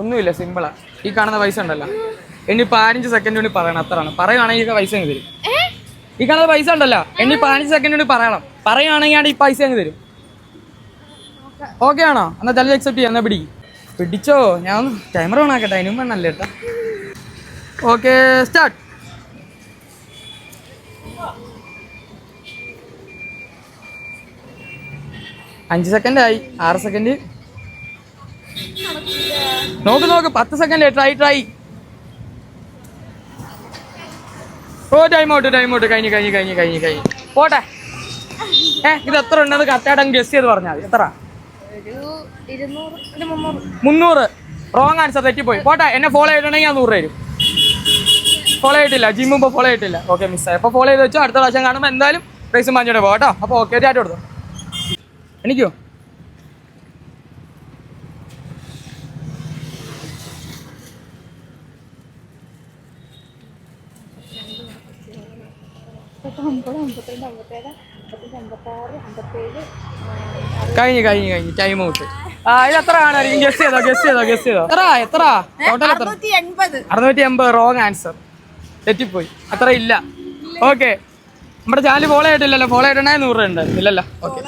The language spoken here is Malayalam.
ഒന്നുമില്ല സിമ്പിളാ ഈ കാണുന്ന പൈസ ഉണ്ടല്ലോ. ഇനി പതിനഞ്ച് സെക്കൻഡ് കൊണ്ട് പറയണം അത്രയാണ്. പറയുകയാണെങ്കിൽ ഈ പൈസ അങ്ങ് തരും. ഈ കാണുന്ന പൈസ ഉണ്ടല്ലോ. ഇനി പതിനഞ്ച് സെക്കൻഡ് കൊണ്ട് പറയണം. പറയുകയാണെങ്കിൽ ഈ പൈസ അങ്ങ് തരും. ഓക്കെ ആണോ? എന്നാ ചിലത് അക്സെപ്റ്റ് ചെയ്യാം. എന്നാ പിടി. പിടിച്ചോ? ഞാൻ ക്യാമറ ഓൺ ആക്കട്ടെ. അതിനും വേണല്ലേ കേട്ടോ. ഓക്കെ സ്റ്റാർട്ട് അഞ്ച് സെക്കൻഡായി ആറ് സെക്കൻഡ് നോക്ക് നോക്ക് പത്ത് second try try oh time out time out കഴിഞ്ഞ് കഴിഞ്ഞ് കഴിഞ്ഞ് കഴിഞ്ഞ് കഴിഞ്ഞ്. പോട്ടെ. ഏ ഇത് എത്ര ഉണ്ടെന്ന് കറക്റ്റായിട്ട് ഗസ് ചെയ്ത് പറഞ്ഞാൽ എത്ര? മുന്നൂറ്. റോങ് ആൻസർ തെറ്റിപ്പോയി. പോട്ടെ എന്നെ ഫോളോ ചെയ്തിട്ടുണ്ടെങ്കിൽ ഞാൻ നൂറ് തരും. ഫോളോ ചെയ്തിട്ടില്ല. ജിമ്മും ഇപ്പോൾ ഫോളോ ചെയ്തിട്ടില്ല. ഓക്കെ മിസ്സായി അപ്പോൾ ഫോളോ ചെയ്ത് വെച്ചോ. അടുത്ത പ്രാവശ്യം കാണുമ്പോൾ എന്തായാലും പ്രൈസും വാങ്ങിച്ചോണ്ട് പോകാം കേട്ടോ. അപ്പോൾ ഓക്കെ ചാറ്റ് കൊടുത്തു. എനിക്കോ? അമ്പത് അമ്പത്തിരണ്ട് അമ്പത്തേഴ് അമ്പത്തഞ്ച് അമ്പത്താറ് അമ്പത്തേഴ് കഴിഞ്ഞ് കഴിഞ്ഞ് കഴിഞ്ഞ് ടൈം ഔട്ട് ആ ഇത് എത്ര കാണായിരിക്കും ഗസ് ചെയ്തോ ഗസ് ചെയ്തോ ഗസ് ചെയ്തോ? എത്ര എത്ര? ടോട്ടൽ എത്ര? അറുന്നൂറ്റി എൺപത് റോങ് ആൻസർ തെറ്റിപ്പോയി. അത്ര ഇല്ല. ഓക്കെ നമ്മുടെ ചാനൽ ഫോളോ ആയിട്ടില്ലല്ലോ ഫോളോ ചെയ്തിട്ടുണ്ടെങ്കിൽ നൂറ് ഉണ്ട്. ഇല്ലല്ലോ? ഓക്കെ